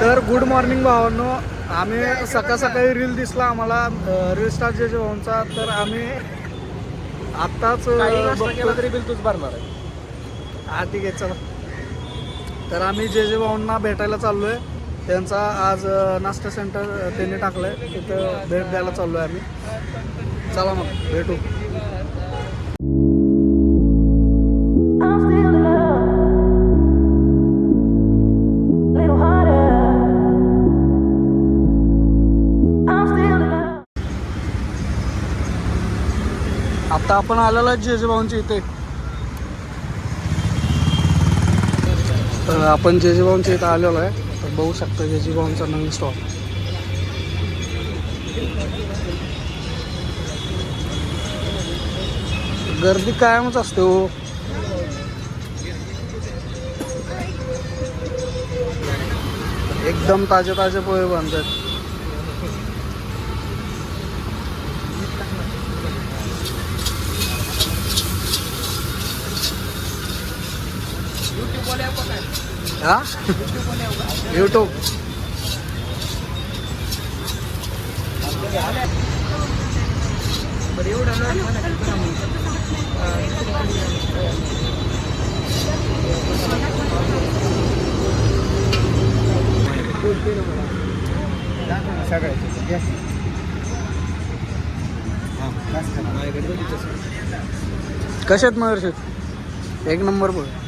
तर good morning भावांनो. आम्ही सकाळ सकाळी रील दिसला आम्हाला रील स्टार जे भाऊंचा. तर आम्ही आत्ताच तरी बिल तूच भरणार आहे. हा ठीक आहे चला. तर आम्ही जे जे भाऊंना भेटायला चाललो आहे त्यांचा आज नाश्ता सेंटर त्यांनी टाकलं आहे तिथं भेट द्यायला चाललो आहे आम्ही. चला मग भेटू. आता आपण आलेलो आहे इथे. तर आपण जेजेबाऊंच्या इथे इथं आलेलो आहे. तर बघू शकता जेजेबाऊंचा नवीन स्टॉल गर्दी कायमच असते हो. एकदम ताजे ताजे पोहे बनतात. हा? यूट्यूब कशात मग एक नंबर बघ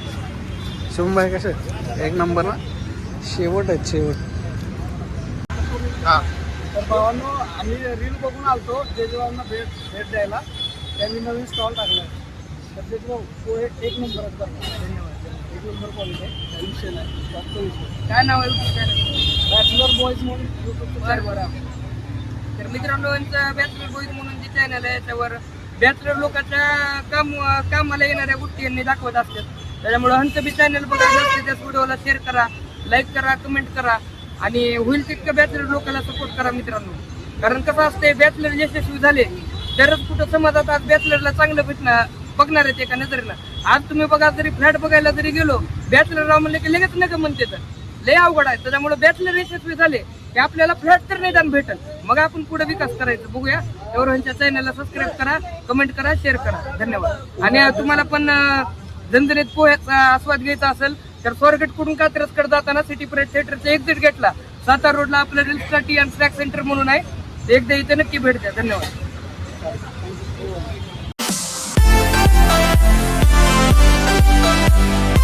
शुभमभाई कसे? एक नंबर ना शेवट आहेत शेवट. हा. तर भावांनो आम्ही रील बघून आलतो जेजूभाऊंना भेट भेट द्यायला. त्यांनी नवीन स्टॉल टाकला तर जेजूभाऊ पोहे एक नंबर आहेत बरं का. धन्यवाद. एक नंबर क्वालिटी आहे. विषय नाही फक्त विषय काय नाव आहे बॅचलर बॉईज म्हणून युट्यूबचं बरं बरं. तर मित्रांनो यांचं बॅचलर बॉईज म्हणून जे चॅनल आहे त्यावर बॅचलर लोकांच्या काम कामाला येणाऱ्या गोष्टी यांनी दाखवत असतात. त्याच्यामुळे ह्यांचं बी चॅनल बघा जास्तीत जास्त व्हिडिओला शेअर करा लाईक करा कमेंट करा. आणि होईल तितकं बॅचलर लोकांना सपोर्ट करा मित्रांनो. कारण कसं असतंय बॅचलर यशस्वी झाले तरच कुठं समाजात आज बॅचलरला चांगलं भेटणार बघणार आहेत एका नजरेनं. आज तुम्ही बघा जरी फ्लॅट बघायला जरी गेलो बॅचलर राव म्हणले की लगेच नका म्हणते तर. लय अवघड आहे. त्याच्यामुळे बॅचलर यशस्वी झाले की आपल्याला फ्लॅट तर निदान भेटल. मग आपण पुढे विकास करायचं बघूया. त्यावर ह्यांच्या चॅनलला सबस्क्राईब करा कमेंट करा शेअर करा. धन्यवाद. आणि तुम्हाला पण झणझणीत पोह्याचा आस्वाद घ्यायचा असेल तर स्वारगेटकडून कात्रजकडे जाताना सिटी परेड थिएटरचा एक्झिट गेटला सातारा रोडला आपलं रिल्स्टा आणि अँड स्नॅक सेंटर म्हणून आहे. एकदा इथे नक्की भेट द्या. धन्यवाद. Thank